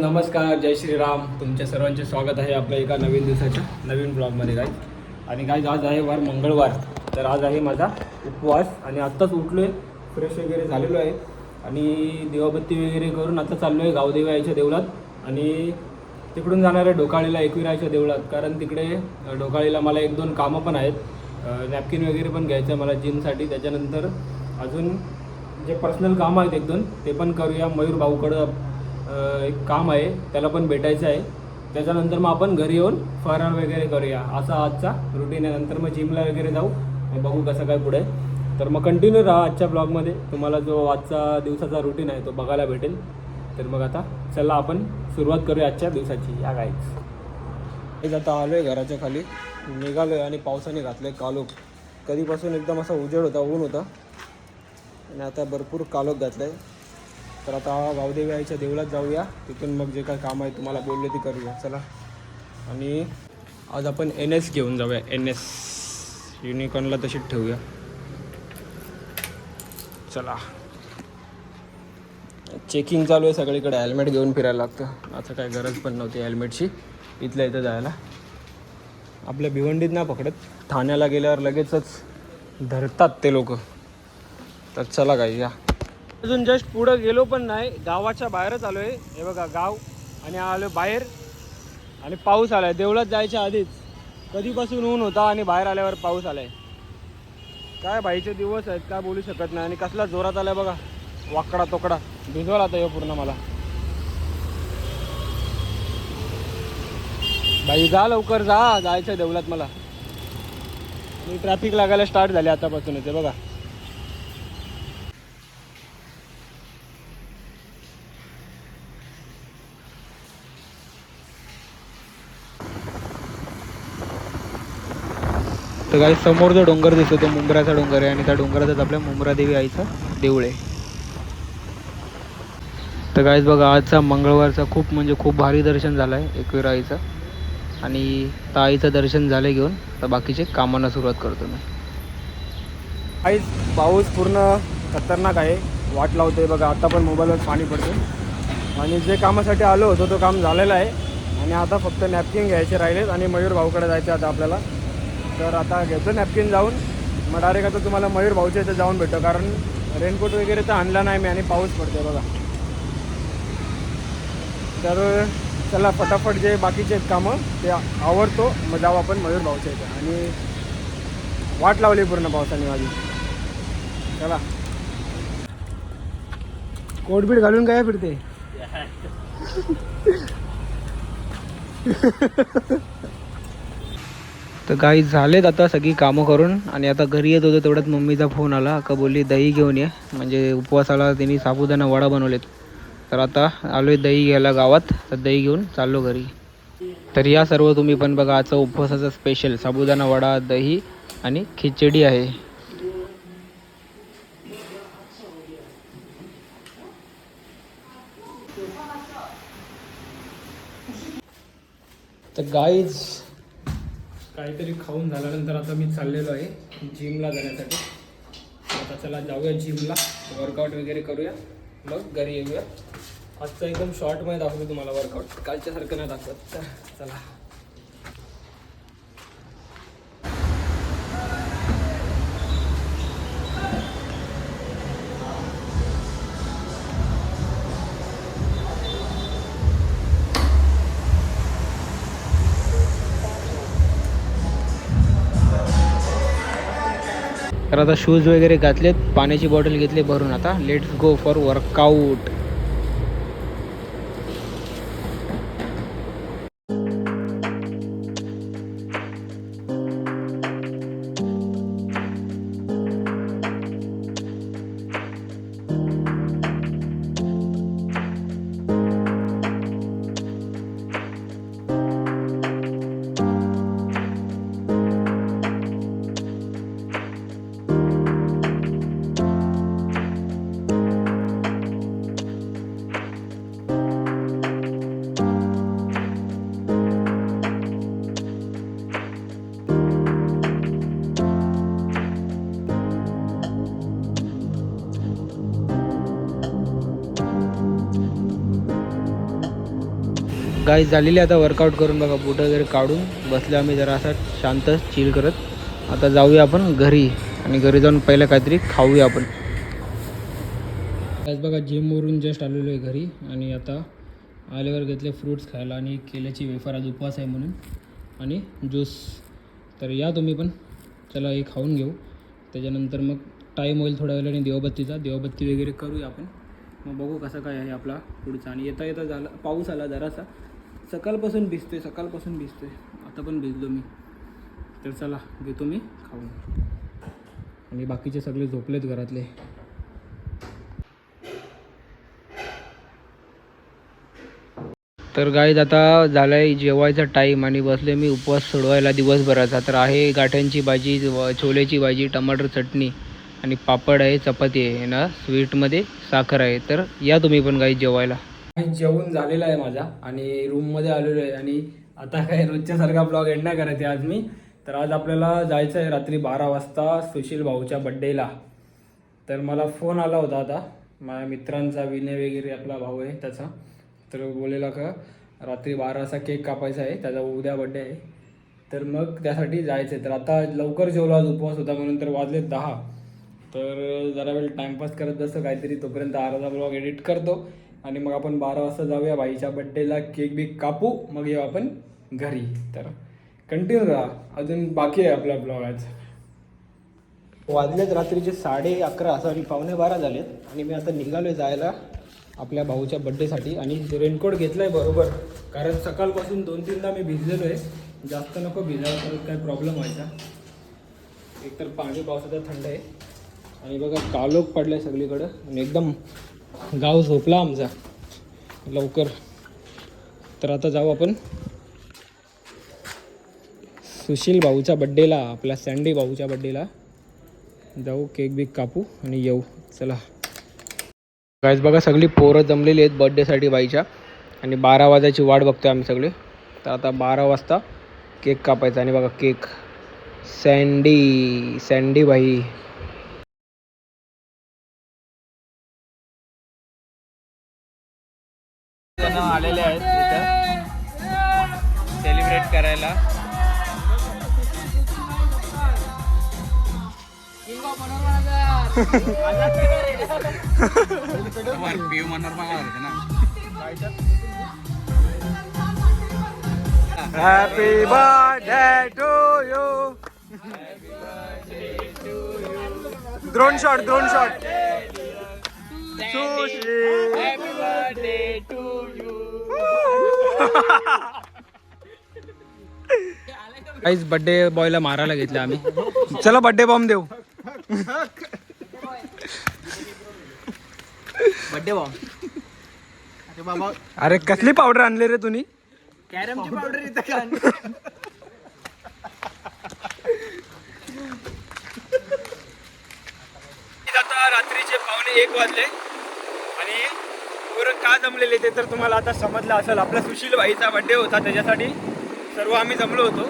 नमस्कार जय श्रीराम. तुमच्या सर्वांचे स्वागत आहे आपल्या एका नवीन दिवसाच्या नवीन ब्लॉगमध्ये गाईज आणि गाईज आज आहे वार मंगळवार. तर आज आहे माझा उपवास आणि आत्ताच उठलो आहे फ्रेश वगैरे झालेलो आहे. आणि दिवाबत्ती वगैरे करून आता चाललो आहे गावदेवी आईच्या देवळात. आणि तिकडून जाणार आहे ढोकाळीला एकविरायच्या देवळात. कारण तिकडे ढोकाळीला मला एक दोन कामं पण आहेत. नॅपकिन वगैरे पण घ्यायचं आहे मला जिमसाठी त्याच्यानंतर अजून जे पर्सनल कामं आहेत एक दोन ते पण करूया. मयूर भाऊकडं एक काम आहे त्याला पण भेटायचं आहे. त्याच्यानंतर मग आपण घरी येऊन फरार वगैरे करूया. असा आजचा रुटीन आहे. नंतर मग जिमला वगैरे जाऊ बघू कसं काय पुढे. तर मग कंटिन्यू राहा आजच्या ब्लॉगमध्ये तुम्हाला जो आजचा दिवसाचा रुटीन आहे तो बघायला भेटेल. तर मग आता चला आपण सुरुवात करूया आजच्या दिवसाची. या गाईच एक आता आलो आहे घराच्या खाली निघालो आहे आणि पावसाने घातलं आहे कालोख कधीपासून एकदम असा उजेड होता ऊन होता. आणि आता भरपूर कालोख घातलं आहे तर आता गावदेवी आईच्या देवळात जाऊया. तिथून मग जे काय काम आहे तुम्हाला बोलले ते करूया. चला. आणि आज आपण एन एस घेऊन जाऊया. एन एस युनिकॉर्नला तशीच ठेवूया. चला. चेकिंग चालू आहे. सगळीकडे हेल्मेट घेऊन फिरायला लागतं. आता काय गरज पण नव्हती हेल्मेटची इथल्या इथं जायला. आपल्या भिवंडीत ना पकडत. ठाण्याला गेल्यावर लगेचच धरतात ते लोक. तर चला काही या. अजून जस्ट पुढं गेलो पण नाही. गावाच्या बाहेरच आलो आहे हे बघा गाव. आणि आलो बाहेर. आणि पाऊस आलाय. देवळात जायच्या आधीच. कधीपासून ऊन होता आणि बाहेर आल्यावर पाऊस आलाय. काय बाईचे दिवस आहेत काय बोलू शकत नाही. आणि कसला जोरात आलाय बघा. वाकडा तोकडा. भिजवला आता हे पूर्ण मला. बाई जा लवकर जा. जायचं देवळात मला. आणि ट्रॅफिक लागायला स्टार्ट झाले आतापासूनच. हे बघा. तर काही समोर जो डोंगर दिसतो तो मुंब्राचा डोंगर आहे आणि त्या डोंगरातच आपल्या मुंबरादेवी आईचं देऊळ आहे. तर काहीच बघा आजचा मंगळवारचा खूप म्हणजे खूप भारी दर्शन झालं आहे एकवीर आईचं. आणि त्या आईचं दर्शन झालं घेऊन. तर बाकीचे कामांना सुरुवात करतो मी. आईच पाऊस पूर्ण खतरनाक आहे. वाट लावते बघा. आता पण मोबाईलवर पाणी पडते आणि जे कामासाठी आलो होतो तो काम झालेलं आहे. आणि आता फक्त नॅपकिन घ्यायचे राहिलेत आणि मयूर भाऊकडे जायचं आता आपल्याला. तर आता घेतो नॅपकिन जाऊन. मग डायरेक्ट आता तुम्हाला मयूर भाऊच्या इथे जाऊन भेटतो. कारण रेनकोट वगैरे तर आणला नाही मी आणि पाऊस पडतोय बघा. तर चला फटाफट जे बाकीचे आहेत कामं ते आवडतो मग जाऊ आपण मयूर भाऊच्या इथे. आणि वाट लावली पूर्ण पावसाने माझी. चला. कोटबीट घालून काय फिरते? तर काही झालेत आता सगळी कामं करून आणि आता घरी येत होतो तेवढ्यात मम्मीचा फोन आला. का बोलली दही घेऊन ये. म्हणजे उपवासाला त्यांनी साबुदाणा वडा बनवलेत. तर आता आलोय दही घ्यायला गावात. तर दही घेऊन चाललो घरी. तर या सर्व तुम्ही पण बघा आजचा उपवासाचा स्पेशल साबुदाणा वडा दही आणि खिचडी आहे. तर गाईज काहीतरी खाऊन झाल्यानंतर आता मी चाललेलो आहे जिमला जाण्यासाठी. आता चला जाऊया जिमला. वर्कआउट वगैरे करूया. मग घरी येऊया. आजचा एकदम शॉर्टमध्ये दाखवतो तुम्हाला वर्कआउट कालच्यासारखं नाही दाखवत. तर चला. तर आता शूज वगैरे घातलेत. पाण्याची बॉटल घेतली भरून आता. Let's go for workout guy झालेली आता वर्कआउट करून बघा. बुटं वगैरे काढून बसले आम्ही जरा असा शांत चिल करत. आता जाऊया आपण घरी आणि घरी जाऊन पहिलं काहीतरी खाऊया आपण. आज बघा जिमवरून जस्ट आलेलो आहे घरी आणि आता आल्यावर घेतले फ्रूट्स खायला आणि केल्याची वेफर आज उपवास आहे म्हणून. आणि ज्यूस तर या तुम्ही पण. चला हे खाऊन घेऊ. त्याच्यानंतर मग टाईम होईल थोड्या वेळाने देवबत्तीचा. देवबत्ती वगैरे करूया आपण. मग बघू कसं काय आहे आपला पुढचा. आणि येता येता झाला पाऊस आला जरासा. सकाळपासून भिजतोय सकाळपासून भिजतोय. आता पण भिजलो मी. तर चला घेतो मी खाऊन. आणि बाकीचे सगळे झोपलेत घरातले. तर गाईज आता झाला आहे जेवायचा टाईम आणि बसले मी उपवास सोडवायला दिवसभराचा. तर आहे गाठ्यांची भाजी छोल्याची छोलेची भाजी टमाटर चटणी आणि पापड आहे चपाती आहे ना? स्वीटमध्ये साखर आहे. तर या तुम्ही पण गाई जेवायला. जेवण झालेला आहे माझा आणि रूममध्ये आलेलो आहे. आणि आता काय रोजच्यासारखा ब्लॉग एंड नाही करायचे आज मी. तर आज आपल्याला जायचं आहे रात्री बारा वाजता सुशील भाऊच्या बड्डेला तर मला फोन आला होता आता. माझ्या मित्रांचा विनय वगैरे आपला भाऊ आहे त्याचा. तर बोलेला का रात्री बारा वाजता केक कापायचा आहे त्याचा उद्या बड्डे आहे. तर मग त्यासाठी जायचं आहे तर आता लवकर जेवलो आज उपवास होता म्हणून तर वाजले दहा. तर जरा वेळ टाइमपास करत बसतो काहीतरी तोपर्यंत अर्धा ब्लॉग एडिट करतो. आणि मग आपण बारा वाजता जाऊया बाईच्या बड्डेला केक बिक कापू. मग येऊ आपण घरी. तर कंटिन्यू राहा अजून बाकी आहे आपला ब्लॉग आज. वाजलेत रात्रीचे साडे अकरा सॉरी आणि पावणे बारा झालेत. आणि मी आता निघालोय जायला आपल्या भाऊच्या बड्डेसाठी आणि रेनकोट घेतला आहे बरोबर. कारण सकाळपासून दोन तीनदा मी भिजलेलो आहे जास्त नको भिजायला तर काय प्रॉब्लेम व्हायचा. एकतर पाणी पावसाचा थंड आहे. आणि बघा कालोख आहे सगळीकडं. आणि एकदम गाव झोपला आमचा. लवकर. तर आता जाऊ आपण. सुशील भाऊच्या बड्डेला आपल्या सँडी भाऊच्या बड्डेला जाऊ केक बिक कापू आणि येऊ. चला. गाईज बघा सगळी पोरं जमलेली आहेत बड्डेसाठी बाईच्या. आणि बारा वाजायची वाट बघतोय आम्ही सगळे. तर आता बारा वाजता केक कापायचा. आणि बघा केक सँडी सँडी बाई happy birthday to you drone shot drone shot happy birthday to you काहीच बर्थडे बॉयला मारायला घेतले आम्ही. चला बर्थडे बॉम्ब देऊ. बड्डे बॉम्ब अरे बाबा. अरे कसली पावडर आणली रे तुम्ही? कॅरमची पावडर इथं का? आता रात्रीचे पावणे एक वाजले आणि पोरं का जमलेले ते तर तुम्हाला आता समजलं असेल. आपला सुशील भाईचा बड्डे होता त्याच्यासाठी सर्व आम्ही जमलो होतो.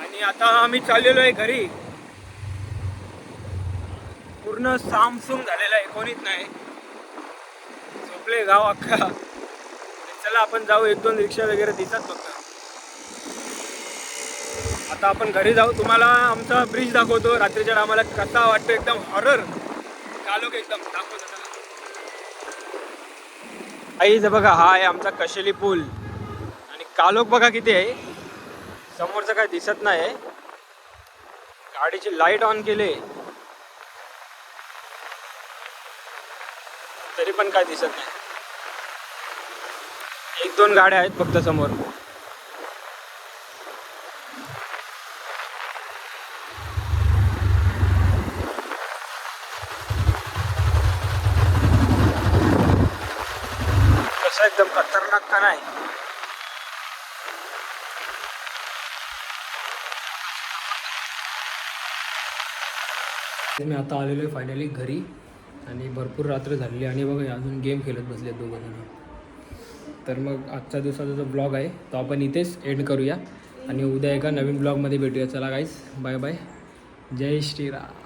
आणि आता आम्ही चाललेलो आहे घरी. पूर्ण सामसूम झालेला आहे कोणीच नाही. झोपले गाव अख्खा. चला आपण जाऊ एक दोन रिक्षा वगैरे दिसत फक्त. आता आपण घरी जाऊ. तुम्हाला आमचा ब्रिज दाखवतो. रात्रीच्या आम्हाला कसा वाटतो एकदम हॉरर कालोक एकदम दाखवतो आई जर बघा हा आहे आमचा कशेली पूल. आणि कालोख बघा किती आहे. समोरचं काय दिसत नाही गाडीची लाइट ऑन केली तरी पण काय दिसत नाही. एक दोन गाड्या आहेत फक्त समोर. कसं एकदम खतरनाक का नाही? मी आता आलेलो आहे फायनली घरी. आणि भरपूर रात्र झालेली आणि बघा अजून गेम खेळत बसले दोघं जण. तर मग आजच्या दिवसाचा जो ब्लॉग आहे तो आपण इथेच एंड करूया. आणि उद्या एका नवीन ब्लॉगमध्ये भेटूया. चला गाईस बाय बाय जय श्रीराम.